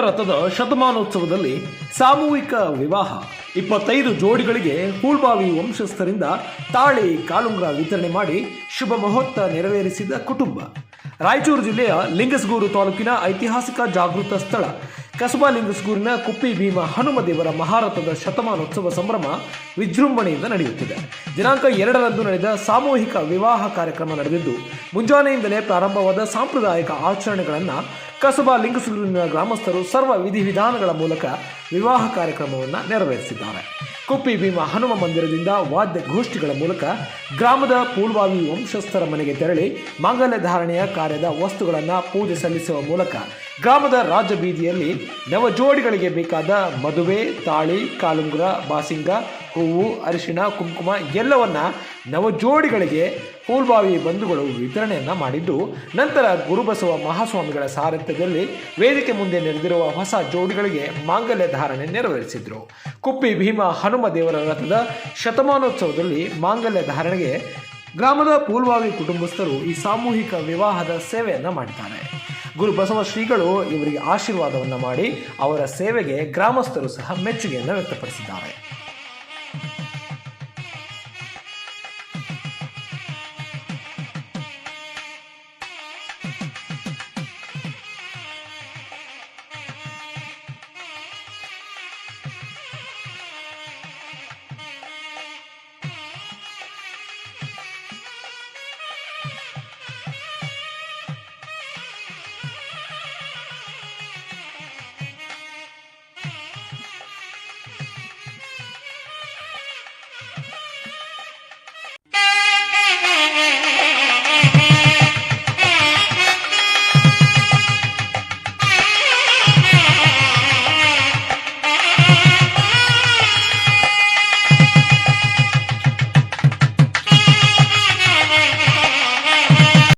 ರಥದ ಶತಮಾನೋತ್ಸವದಲ್ಲಿ ಸಾಮೂಹಿಕ ವಿವಾಹ. ಇಪ್ಪತ್ತೈದು ಜೋಡಿಗಳಿಗೆ ಹೂಳ್ಬಾವಿ ವಂಶಸ್ಥರಿಂದ ತಾಳಿ ಕಾಲುಂಗ್ರ ವಿತರಣೆ ಮಾಡಿ ಶುಭ ಮುಹೂರ್ತ ನೆರವೇರಿಸಿದ ಕುಟುಂಬ. ರಾಯಚೂರು ಜಿಲ್ಲೆಯ ಲಿಂಗಸಗೂರು ತಾಲೂಕಿನ ಐತಿಹಾಸಿಕ ಜಾಗೃತ ಸ್ಥಳ. ಕಸಬಾ ಲಿಂಗಸಗೂರಿನ ಕುಪ್ಪಿ ಭೀಮ ಹನುಮ ದೇವರ ಮಹಾರಥದ ಶತಮಾನೋತ್ಸವ ಸಂಭ್ರಮ ವಿಜೃಂಭಣೆಯಿಂದ ನಡೆಯುತ್ತಿದೆ. ದಿನಾಂಕ ಎರಡರಂದು ನಡೆದ ಸಾಮೂಹಿಕ ವಿವಾಹ ಕಾರ್ಯಕ್ರಮ ನಡೆದಿದ್ದು, ಮುಂಜಾನೆಯಿಂದಲೇ ಪ್ರಾರಂಭವಾದ ಸಾಂಪ್ರದಾಯಿಕ ಆಚರಣೆಗಳನ್ನು ಕಸಬಾ ಲಿಂಗಸೂರಿನ ಗ್ರಾಮಸ್ಥರು ಸರ್ವ ವಿಧಿವಿಧಾನಗಳ ಮೂಲಕ ವಿವಾಹ ಕಾರ್ಯಕ್ರಮವನ್ನು ನೆರವೇರಿಸಿದ್ದಾರೆ. ಕುಪ್ಪಿ ಭೀಮ ಹನುಮ ಮಂದಿರದಿಂದ ವಾದ್ಯ ಗೋಷ್ಠಿಗಳ ಮೂಲಕ ಗ್ರಾಮದ ಪೂರ್ವಾವಿ ವಂಶಸ್ಥರ ಮನೆಗೆ ತೆರಳಿ ಮಾಂಗಲ್ಯ ಧಾರಣೆಯ ಕಾರ್ಯದ ವಸ್ತುಗಳನ್ನು ಪೂಜೆ ಸಲ್ಲಿಸುವ ಮೂಲಕ ಗ್ರಾಮದ ರಾಜ ಬೀದಿಯಲ್ಲಿ ನವ ಜೋಡಿಗಳಿಗೆ ಬೇಕಾದ ಮದುವೆ, ತಾಳಿ, ಕಾಲುಂಗುರ, ಬಾಸಿಂಗ ಹೂವು ಅರಿಶಿಣ, ಕುಂಕುಮ ಎಲ್ಲವನ್ನ ನವಜೋಡಿಗಳಿಗೆ ಪೂಲ್ಬಾವಿ ಬಂಧುಗಳು ವಿತರಣೆಯನ್ನ ಮಾಡಿದ್ದು, ನಂತರ ಗುರುಬಸವ ಮಹಾಸ್ವಾಮಿಗಳ ಸಾರಥ್ಯದಲ್ಲಿ ವೇದಿಕೆ ಮುಂದೆ ನೆರೆದಿರುವ ಹೊಸ ಜೋಡಿಗಳಿಗೆ ಮಾಂಗಲ್ಯ ಧಾರಣೆ ನೆರವೇರಿಸಿದರು. ಕುಪ್ಪಿ ಭೀಮ ಹನುಮ ದೇವರ ರಥದ ಶತಮಾನೋತ್ಸವದಲ್ಲಿ ಮಾಂಗಲ್ಯ ಧಾರಣೆಗೆ ಗ್ರಾಮದ ಪೂಲ್ವಾವಿ ಕುಟುಂಬಸ್ಥರು ಈ ಸಾಮೂಹಿಕ ವಿವಾಹದ ಸೇವೆಯನ್ನು ಮಾಡಿದ್ದಾರೆ. ಗುರು ಬಸವ ಶ್ರೀಗಳು ಇವರಿಗೆ ಆಶೀರ್ವಾದವನ್ನು ಮಾಡಿ ಅವರ ಸೇವೆಗೆ ಗ್ರಾಮಸ್ಥರು ಸಹ ಮೆಚ್ಚುಗೆಯನ್ನು ವ್ಯಕ್ತಪಡಿಸಿದ್ದಾರೆ.